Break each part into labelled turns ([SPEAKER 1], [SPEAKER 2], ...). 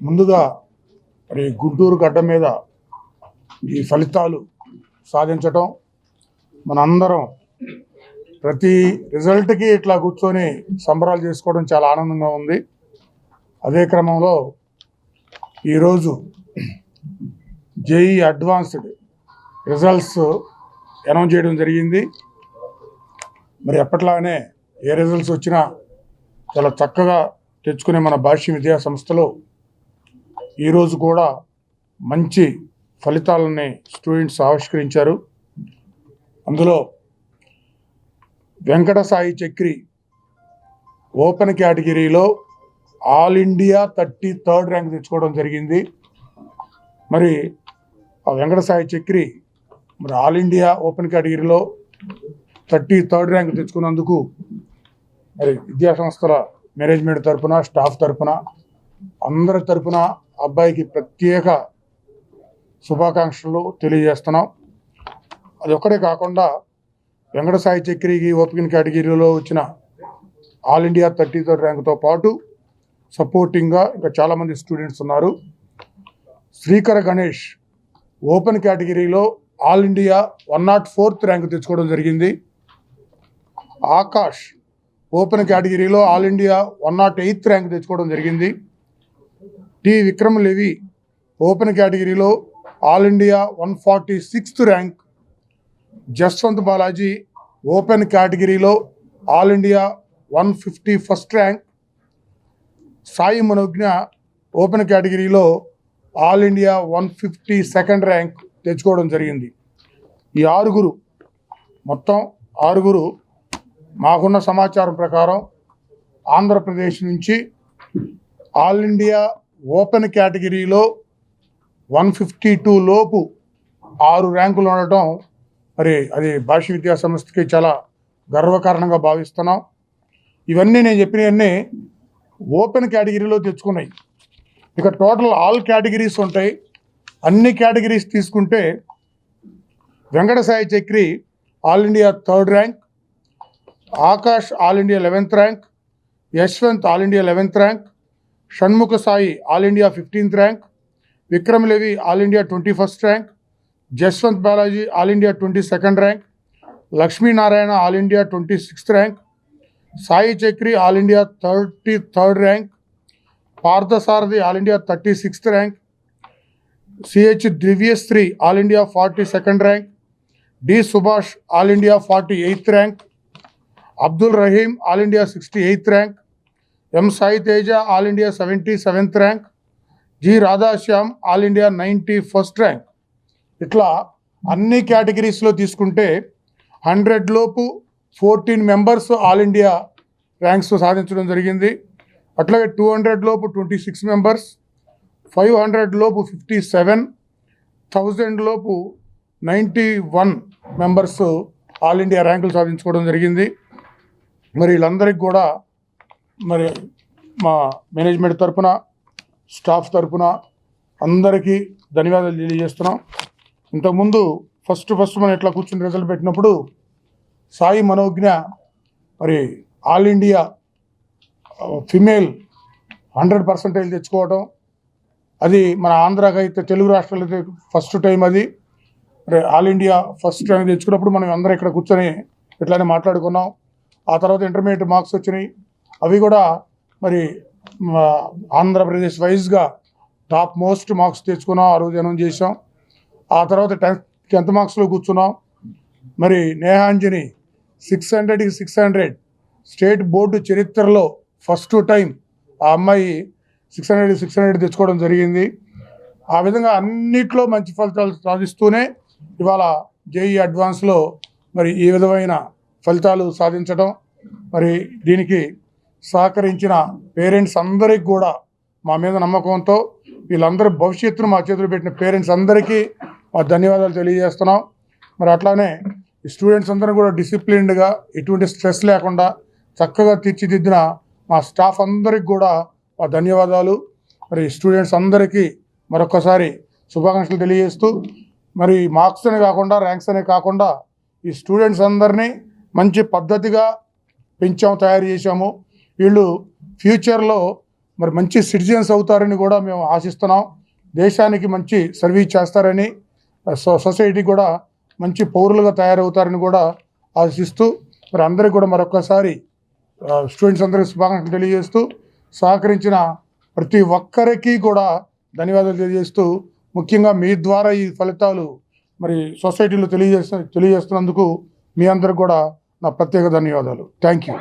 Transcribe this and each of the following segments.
[SPEAKER 1] ముందుగా మరి గుంటూరు గడ్డ మీద ఈ ఫలితాలు సాధించటం మనందరం ప్రతి రిజల్ట్కి ఇట్లా కూర్చొని సంబరాలు చేసుకోవడం చాలా ఆనందంగా ఉంది. అదే క్రమంలో ఈరోజు జేఈ అడ్వాన్స్డ్ రిజల్ట్స్ అనౌన్స్ చేయడం జరిగింది. మరి ఎప్పట్లానే ఏ రిజల్ట్స్ వచ్చినా చాలా చక్కగా తెచ్చుకునే మన భాష్య విద్యా సంస్థలో ఈరోజు కూడా మంచి ఫలితాలని స్టూడెంట్స్ ఆవిష్కరించారు. అందులో వెంకట సాయి చక్రి ఓపెన్ కేటగిరీలో all India thirty third rank తెచ్చుకోవడం జరిగింది. మరి ఆ వెంకట సాయి చక్రి మరి ఆల్ ఇండియా ఓపెన్ కేటగిరీలో థర్టీ థర్డ్ ర్యాంక్ తెచ్చుకున్నందుకు మరి విద్యా సంస్థల మేనేజ్మెంట్ తరపున స్టాఫ్ తరపున అందరి తరపున అబ్బాయికి ప్రత్యేక శుభాకాంక్షలు తెలియజేస్తున్నాం. అది ఒక్కడే కాకుండా వెంకట సాయి చక్రికి ఓపెన్ కేటగిరీలో వచ్చిన ఆల్ ఇండియా థర్టీ థర్డ్ ర్యాంక్తో పాటు సపోర్టింగ్గా ఇంకా చాలామంది స్టూడెంట్స్ ఉన్నారు. శ్రీకర గణేష్ ఓపెన్ కేటగిరీలో all India one nought fourth rank తెచ్చుకోవడం జరిగింది. ఆకాష్ ఓపెన్ కేటగిరీలో all India one nought eighth rank తెచ్చుకోవడం జరిగింది. టి విక్రమ్ లెవి ఓపెన్ కేటగిరీలో all India one forty sixth rank. Jaswanth Balaji open కేటగిరీలో all India one fifty first rank. Sai Manogna open కేటగిరీలో all India one fifty second rank తెచ్చుకోవడం జరిగింది. ఈ ఆరుగురు మొత్తం ఆరుగురు మాకున్న సమాచారం ప్రకారం ఆంధ్రప్రదేశ్ నుంచి ఆల్ ఇండియా ఓపెన్ కేటగిరీలో వన్ ఫిఫ్టీ టూ లోపు ఆరు ర్యాంకులు ఉండటం మరి అది భాష విద్యా సంస్థకి చాలా గర్వకారణంగా భావిస్తున్నాం. ఇవన్నీ నేను చెప్పినవన్నీ ఓపెన్ కేటగిరీలో తెచ్చుకున్నాయి. ఇక టోటల్ ఆల్ కేటగిరీస్ ఉంటాయి. అన్ని కేటగిరీస్ తీసుకుంటే Venkata Sai Chakri all India third rank Akash all India eleventh rank Yashwanth all India eleventh rank Shanmukha Sai all India fifteenth rank Vikramalevi all India twenty first rank Jaswanth Balaji all India twenty second rank Lakshminarayana all India twenty sixth rank Sai Chakri all India thirty third rank Parthasarathi all India thirty sixth rank CH Divyasri all India forty second rank D Subhash all India forty eighth rank Abdul Rahim all India sixty eighth rank M Sai Teja all India seventy seventh rank G Radhashyam all India ninety first rank. ఇట్లా అన్ని కేటగిరీస్లో తీసుకుంటే hundred లోపు fourteen members all India ranks సాధించడం జరిగింది. అట్లాగే two hundred లోపు twenty six members five hundred లోపు ఫిఫ్టీ సెవెన్ థౌజండ్ లోపు ninety one members all India ర్యాంకులు సాధించుకోవడం జరిగింది. మరి వీళ్ళందరికీ కూడా మరి మా మేనేజ్మెంట్ తరపున స్టాఫ్ తరపున అందరికీ ధన్యవాదాలు తెలియజేస్తున్నాం. ఇంతకుముందు ఫస్ట్ ఫస్ట్ మనం ఇట్లా కూర్చుని రిజల్ట్ పెట్టినప్పుడు సాయి మనోజ్ఞ మరి all India female hundred percentage తెచ్చుకోవడం అది మన ఆంధ్రాకి అయితే తెలుగు రాష్ట్రాలు అయితే ఫస్ట్ టైం అది. మరి ఆల్ ఇండియా ఫస్ట్ టైం తెచ్చుకున్నప్పుడు మనం అందరం ఇక్కడ కూర్చొని ఇట్లానే మాట్లాడుకున్నాం. ఆ తర్వాత ఇంటర్మీడియట్ మార్క్స్ వచ్చినాయి. అవి కూడా మరి ఆంధ్రప్రదేశ్ వైజ్గా టాప్ మోస్ట్ మార్క్స్ తెచ్చుకున్నాం. ఆ రోజు అనౌన్స్ చేసాం ఆ తర్వాత టెన్త్ టెన్త్ మార్క్స్లో కూర్చున్నాం. మరి నేహాంజని సిక్స్ హండ్రెడ్కి సిక్స్ హండ్రెడ్. స్టేట్ బోర్డు చరిత్రలో ఫస్ట్ టైం ఆ అమ్మాయి సిక్స్ హండ్రెడ్ సిక్స్ హండ్రెడ్ తెచ్చుకోవడం జరిగింది. ఆ విధంగా అన్నిట్లో మంచి ఫలితాలు సాధిస్తూనే ఇవాళ జేఈ అడ్వాన్స్లో మరి ఈ విధమైన ఫలితాలు సాధించడం మరి దీనికి సహకరించిన పేరెంట్స్ అందరికి కూడా మా మీద నమ్మకంతో వీళ్ళందరూ భవిష్యత్తును మా చేతులు పెట్టిన పేరెంట్స్ అందరికీ మా ధన్యవాదాలు తెలియజేస్తున్నాం. మరి అట్లానే స్టూడెంట్స్ అందరూ కూడా డిసిప్లిన్డ్గా ఎటువంటి స్ట్రెస్ లేకుండా చక్కగా తీర్చిదిద్దిన మా స్టాఫ్ అందరికి కూడా మా ధన్యవాదాలు. మరి స్టూడెంట్స్ అందరికీ మరొకసారి శుభాకాంక్షలు తెలియజేస్తూ మరి మార్క్స్ అనే కాకుండా ర్యాంక్స్ అనే కాకుండా ఈ స్టూడెంట్స్ అందరినీ మంచి పద్ధతిగా పెంచాము తయారు చేశాము. వీళ్ళు ఫ్యూచర్లో మరి మంచి సిటిజన్స్ అవుతారని కూడా మేము ఆశిస్తున్నాం. దేశానికి మంచి సర్వీస్ చేస్తారని సొ సొసైటీకి కూడా మంచి పౌరులుగా తయారవుతారని కూడా ఆశిస్తూ మరి అందరికీ కూడా మరొకసారి స్టూడెంట్స్ అందరికీ శుభాకాంక్షలు తెలియజేస్తూ సహకరించిన ప్రతి ఒక్కరికి కూడా ధన్యవాదాలు తెలియజేస్తూ ముఖ్యంగా మీ ద్వారా ఈ ఫలితాలు మరి సొసైటీలో తెలియజేస్తు తెలియజేస్తున్నందుకు మీ అందరికి కూడా నా ప్రత్యేక ధన్యవాదాలు. థ్యాంక్ యూ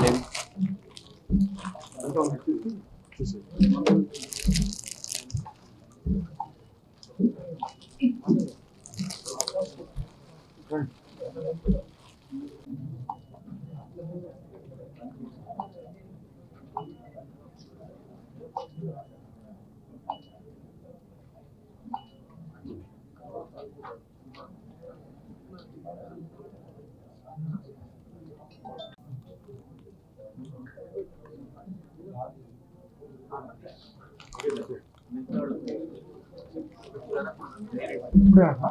[SPEAKER 1] ఇప్పుడే అన్నా? ఇప్పుడే అన్నా?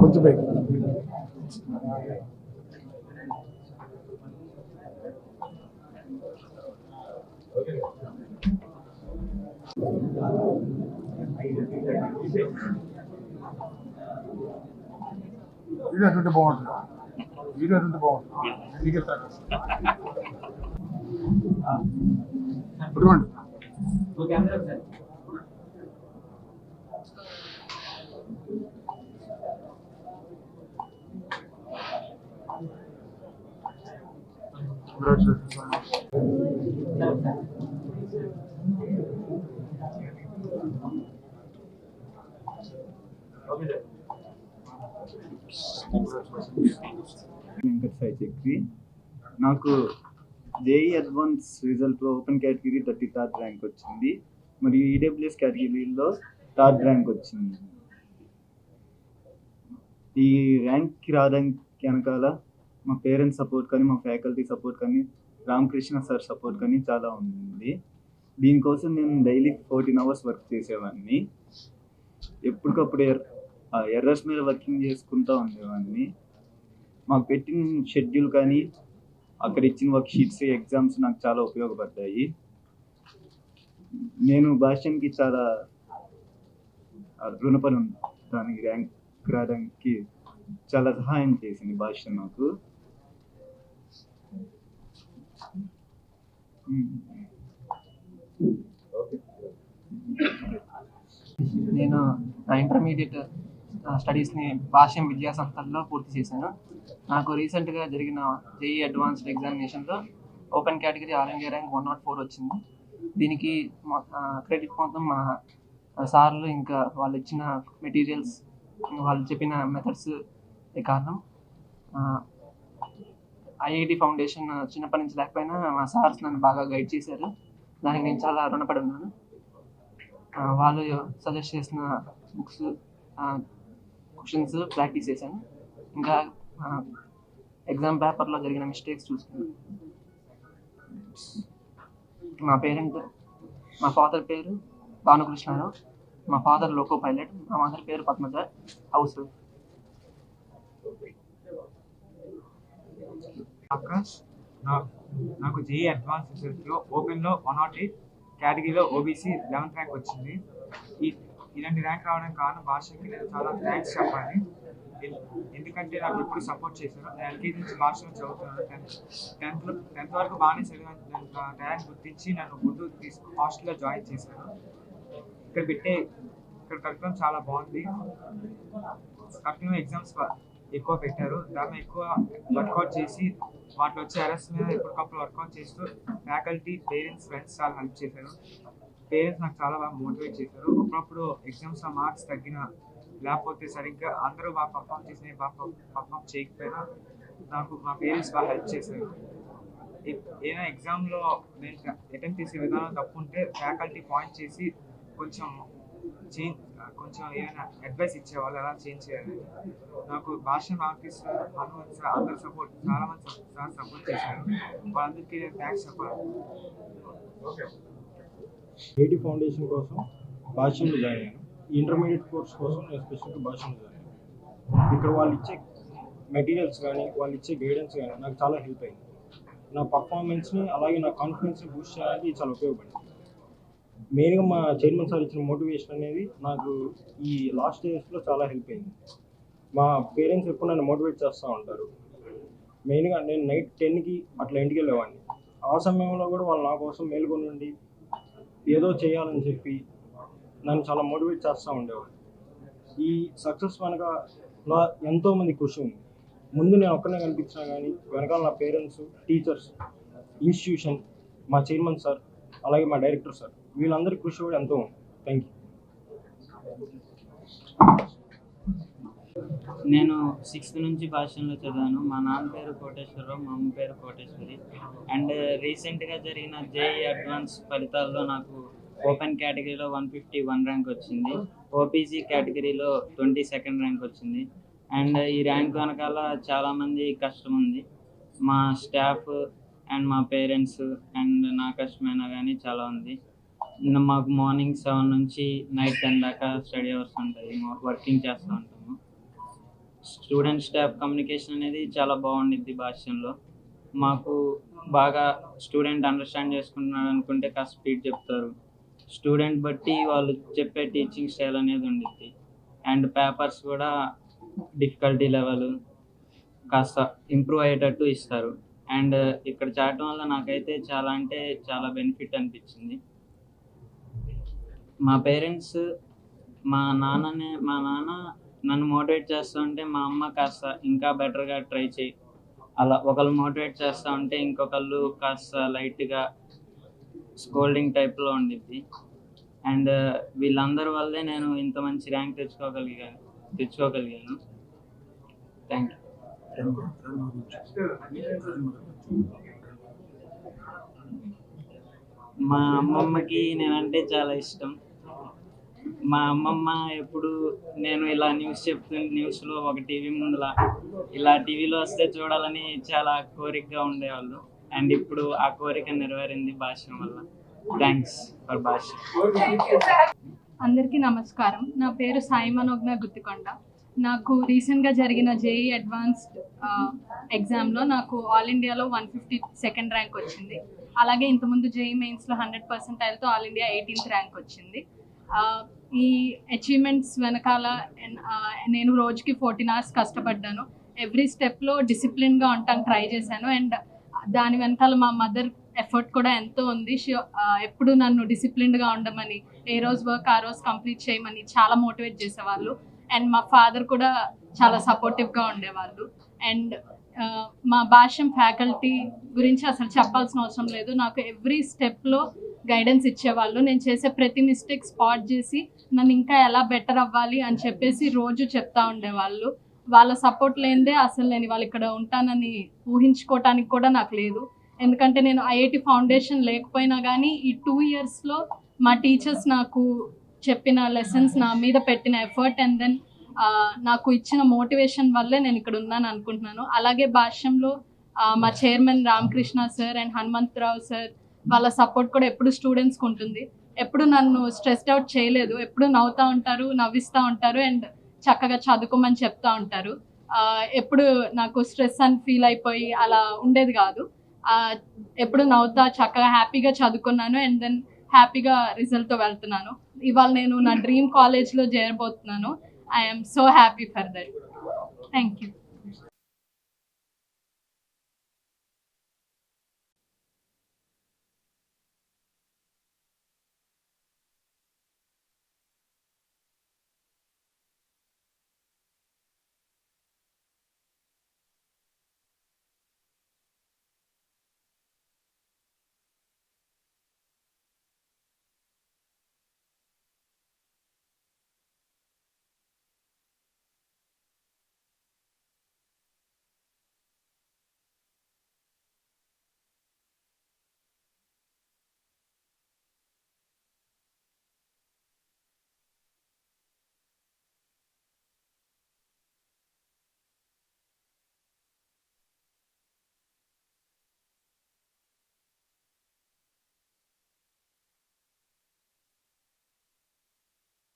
[SPEAKER 1] కొంచెం పైకి. ఇది అటుంటే బాగుంటుంది. ఇది అటుంటే బాగుంటుంది. నీకే సార్. Congratulations.
[SPEAKER 2] వెంకట్ సాయి చక్రి నాకు JEE advance రిజల్ట్లో open category thirty third rank వచ్చింది మరియు ఈడబ్ల్యూఎస్ కేటగిరీలో థర్డ్ ర్యాంక్ వచ్చింది ఈ ర్యాంక్కి రావడానికి వెనకాల మా పేరెంట్స్ సపోర్ట్ కానీ మా ఫ్యాకల్టీ సపోర్ట్ కానీ రామకృష్ణ సార్ సపోర్ట్ కానీ చాలా ఉంది. దీనికోసం నేను డైలీ ఫోర్టీన్ అవర్స్ వర్క్ చేసేవాడిని. ఎప్పటికప్పుడు ఎర్ ఎర్రర్స్ మీద వర్కింగ్ చేసుకుంటూ ఉండేవాడిని. మాకు పెట్టిన షెడ్యూల్ కానీ అక్కడ ఇచ్చిన వర్క్ షీట్స్ ఎగ్జామ్స్ నాకు చాలా ఉపయోగపడ్డాయి. నేను భాష్యంకి చాలా రుణపడి దానికి ర్యాంక్ రావడానికి చాలా సహాయం చేసింది భాష్యం నాకు.
[SPEAKER 3] నేను నా ఇంటర్మీడియట్ స్టడీస్ని భాష్యం విద్యా సంస్థల్లో పూర్తి చేశాను. నాకు రీసెంట్గా జరిగిన జేఈ అడ్వాన్స్డ్ ఎగ్జామినేషన్లో open category all India rank one nought four వచ్చింది. దీనికి క్రెడిట్ మొత్తం మా సార్లు ఇంకా వాళ్ళు ఇచ్చిన మెటీరియల్స్ వాళ్ళు చెప్పిన మెథడ్స్ కారణం? ఐఐటి ఫౌండేషన్ చిన్నప్పటి నుంచి లేకపోయినా మా సార్స్ నన్ను బాగా గైడ్ చేశారు. దానికి నేను చాలా రుణపడి ఉన్నాను. వాళ్ళు సజెస్ట్ చేసిన బుక్స్ క్వశ్చన్స్ ప్రాక్టీస్ చేశాను. ఇంకా ఎగ్జామ్ పేపర్లో జరిగిన మిస్టేక్స్ చూసుకున్నాను. మా పేరెంట్ మా ఫాదర్ పేరు భానుకృష్ణారావు. మా ఫాదర్ లోకో పైలట్ మా మదర్ పేరు పద్మజ హౌస్
[SPEAKER 4] ఆకాష్ నాకు జేఈ అడ్వాన్స్ రిజల్ట్లో ఓపెన్లో వన్ నాట్ ఎయిట్ కేటగిరీలో ఓబీసీ లెవెన్త్ ర్యాంక్ వచ్చింది. ఈ ఇలాంటి ర్యాంక్ రావడం కారణం భాషకి నేను చాలా థ్యాంక్స్ చెప్పాలి. ఎందుకంటే నాకు ఎప్పుడు సపోర్ట్ చేశారు. నేను ఎల్కేజీ నుంచి భాషలో చదువుతున్నాను. టెన్త్ టెన్త్లో టెన్త్ వరకు బాగానే చదివాను. నేను టాలెంట్ గుర్తించి నన్ను గుంటూరు తీసుకు హాస్టల్లో జాయిన్ చేశాను. ఇక్కడ పెట్టే ఇక్కడ కరికులం చాలా బాగుంది. కరికులం ఎగ్జామ్స్ ఎక్కువ పెట్టారు. దాన్ని ఎక్కువ వర్కౌట్ చేసి వాటిలో వచ్చే అరెస్ట్ మీద ఎప్పటికప్పుడు వర్కౌట్ చేస్తూ ఫ్యాకల్టీ పేరెంట్స్ ఫ్రెండ్స్ చాలా హెల్ప్ చేశారు. పేరెంట్స్ నాకు చాలా బాగా మోటివేట్ చేశారు. అప్పుడప్పుడు ఎగ్జామ్స్లో మార్క్స్ తగ్గిన లేకపోతే సరిగ్గా అందరూ బాగా పర్ఫామ్ చేసి బాగా పర్ఫామ్ చేయకపోయినా నాకు మా పేరెంట్స్ బాగా హెల్ప్ చేశారు. ఏదైనా ఎగ్జామ్లో నేను అటెంప్ట్ చేసే విధానం తప్పు ఉంటే ఫ్యాకల్టీ పాయింట్ చేసి కొంచెం చేంజ్ కొంచెం ఏమైనా అడ్వైస్ ఇచ్చేవాళ్ళు ఎలా చేంజ్ చేయాలి. నాకు భాష ఆఫీస్ హనుమంత్ సార్ అందరు సపోర్ట్ చాలా మంది సార్ సపోర్ట్ చేశారు. వాళ్ళందరికీ నేను థ్యాంక్స్ చెప్పాలి.
[SPEAKER 5] ఐటీ ఫౌండేషన్ కోసం భాషను జాయిన్ అయ్యాను. ఇంటర్మీడియట్ కోర్స్ కోసం నేను స్పెషల్గా భాష్యంలో జాయిన్ అయ్యాను. ఇక్కడ వాళ్ళు ఇచ్చే మెటీరియల్స్ కానీ వాళ్ళు ఇచ్చే గైడెన్స్ కానీ నాకు చాలా హెల్ప్ అయింది. నా పర్ఫార్మెన్స్ని అలాగే నా కాన్ఫిడెన్స్ని బూస్ట్ చేయడానికి చాలా ఉపయోగపడింది. మెయిన్గా మా చైర్మన్ సార్ ఇచ్చిన మోటివేషన్ అనేది నాకు ఈ లాస్ట్ ఇయర్స్లో చాలా హెల్ప్ అయింది. మా పేరెంట్స్ ఎప్పుడు నన్ను మోటివేట్ చేస్తూ ఉంటారు. మెయిన్గా నేను నైట్ టెన్కి అట్లా ఇంటికి వెళ్ళేవాడిని. ఆ సమయంలో కూడా వాళ్ళు నా కోసం మేలుకొని ఉండి ఏదో చేయాలని చెప్పి నన్ను చాలా మోటివేట్ చేస్తూ ఉండేవాడు ఈ సక్సెస్ వెనక నా ఎంతోమంది కృషి ఉంది. ముందు నేను ఒక్కనే కనిపించినా కానీ వెనకాల నా పేరెంట్స్ టీచర్స్ ఇన్స్టిట్యూషన్ మా చైర్మన్ సార్ అలాగే మా డైరెక్టర్ సార్ వీళ్ళందరి కృషి కూడా ఎంతో ఉంది. థ్యాంక్ యూ
[SPEAKER 6] నేను సిక్స్త్ నుంచి భాషలో చదివాను. మా నాన్న పేరు కోటేశ్వరరావు మా అమ్మ పేరు కోటేశ్వరి. అండ్ రీసెంట్గా జరిగిన జేఈ అడ్వాన్స్ ఫలితాల్లో నాకు ఓపెన్ కేటగిరీలో వన్ ఫిఫ్టీ వన్ ర్యాంక్ వచ్చింది. ఓపీసీ కేటగిరీలో ట్వంటీ సెకండ్ ర్యాంక్ వచ్చింది. అండ్ ఈ ర్యాంక్ వెనకాల చాలామంది కష్టం ఉంది. మా స్టాఫ్ అండ్ మా పేరెంట్స్ అండ్ నా కష్టమైనా కానీ చాలా ఉంది. మాకు మార్నింగ్ సెవెన్ నుంచి నైట్ టెన్ దాకా స్టడీ అవర్స్ ఉంటాయి. వర్కింగ్ చేస్తూ ఉంటాము. స్టూడెంట్ స్టాఫ్ కమ్యూనికేషన్ అనేది చాలా బాగుండిద్ది భాష్యంలో. మాకు బాగా స్టూడెంట్ అండర్స్టాండ్ చేసుకుంటున్నాడు అనుకుంటే కాస్త స్పీడ్ చెప్తారు. స్టూడెంట్ బట్టి వాళ్ళు చెప్పే టీచింగ్ స్టైల్ అనేది ఉండిద్ది. అండ్ పేపర్స్ కూడా డిఫికల్టీ లెవెల్ కాస్త ఇంప్రూవ్ అయ్యేటట్టు ఇస్తారు. అండ్ ఇక్కడ చేయటం వల్ల నాకైతే చాలా అంటే చాలా బెనిఫిట్ అనిపించింది. మా పేరెంట్స్ మా నాన్ననే మా నాన్న నన్ను మోటివేట్ చేస్తూ ఉంటే మా అమ్మ కాస్త ఇంకా బెటర్గా ట్రై చేయి. అలా ఒకళ్ళు మోటివేట్ చేస్తూ ఉంటే ఇంకొకళ్ళు కాస్త లైట్గా స్కోల్డింగ్ టైప్లో ఉండిద్ది. అండ్ uh, వీళ్ళందరి వల్లే నేను ఇంత మంచి ర్యాంక్ తెచ్చుకోగలిగాను. తెచ్చుకోగలిగాను థ్యాంక్ యూ మా అమ్మమ్మకి నేనంటే చాలా ఇష్టం. మా అమ్మమ్మ ఎప్పుడు నేను ఇలా న్యూస్ చెప్తు న్యూస్లో ఒక టీవీ ముందులా ఇలా టీవీలో వస్తే చూడాలని చాలా కోరికగా ఉండేవాళ్ళు. అండ్ ఇప్పుడు ఆ కోరిక నెరవేరింది భాష్యం వల్ల. థ్యాంక్స్ ఫర్ భాష
[SPEAKER 7] అందరికీ నమస్కారం. నా పేరు సాయి మనోజ్ఞ గుత్తికొండ. నాకు రీసెంట్గా జరిగిన జేఈ అడ్వాన్స్డ్ ఎగ్జామ్లో నాకు ఆల్ ఇండియాలో వన్ ఫిఫ్టీ సెకండ్ ర్యాంక్ వచ్చింది. అలాగే ఇంతకుముందు జేఈ మెయిన్స్లో హండ్రెడ్ పర్సెంటైల్తో ఆల్ ఇండియా ఎయిటీన్త్ ర్యాంక్ వచ్చింది. ఈ అచీవ్మెంట్స్ వెనకాల నేను రోజుకి ఫోర్టీన్ అవర్స్ కష్టపడ్డాను. ఎవ్రీ స్టెప్లో డిసిప్లిన్గా ఉండటానికి ట్రై చేశాను. అండ్ దాని వెనకాల మా మదర్ ఎఫర్ట్ కూడా ఎంతో ఉంది. షో ఎప్పుడు నన్ను డిసిప్లిన్డ్గా ఉండమని ఏ రోజు వర్క్ ఆ రోజు కంప్లీట్ చేయమని చాలా మోటివేట్ చేసేవాళ్ళు. అండ్ మా ఫాదర్ కూడా చాలా సపోర్టివ్గా ఉండేవాళ్ళు. అండ్ మా భాష్యం ఫ్యాకల్టీ గురించి అసలు చెప్పాల్సిన అవసరం లేదు. నాకు ఎవ్రీ స్టెప్లో గైడెన్స్ ఇచ్చేవాళ్ళు. నేను చేసే ప్రతి మిస్టేక్ స్పాట్ చేసి నన్ను ఇంకా ఎలా బెటర్ అవ్వాలి అని చెప్పేసి రోజు చెప్తా ఉండేవాళ్ళు. వాళ్ళ సపోర్ట్ లేనిదే అసలు నేను వాళ్ళు ఇక్కడ ఉంటానని ఊహించుకోవటానికి కూడా నాకు లేదు. ఎందుకంటే నేను ఐఐటి ఫౌండేషన్ లేకపోయినా కానీ ఈ టూ ఇయర్స్లో మా టీచర్స్ నాకు చెప్పిన లెసన్స్ నా మీద పెట్టిన ఎఫర్ట్ అండ్ దెన్ నాకు ఇచ్చిన మోటివేషన్ వల్లే నేను ఇక్కడ ఉన్నాను అనుకుంటున్నాను. అలాగే భాష్యంలో మా chairman Ramakrishna sir and Hanumantharao sir వాళ్ళ సపోర్ట్ కూడా ఎప్పుడు స్టూడెంట్స్కి ఉంటుంది. ఎప్పుడు నన్ను స్ట్రెస్డ్ అవుట్ చేయలేదు. ఎప్పుడు నవ్వుతూ ఉంటారు నవ్విస్తూ ఉంటారు అండ్ చక్కగా చదువుకోమని చెప్తా ఉంటారు. ఎప్పుడు నాకు స్ట్రెస్ అని ఫీల్ అయిపోయి అలా ఉండేది కాదు. ఎప్పుడు నవ్వుతా చక్కగా హ్యాపీగా చదువుకున్నాను అండ్ దెన్ హ్యాపీగా రిజల్ట్తో వెళ్తున్నాను. ఇవాళ నేను నా డ్రీమ్ కాలేజ్లో చేరబోతున్నాను. I am so happy for that. Thank you.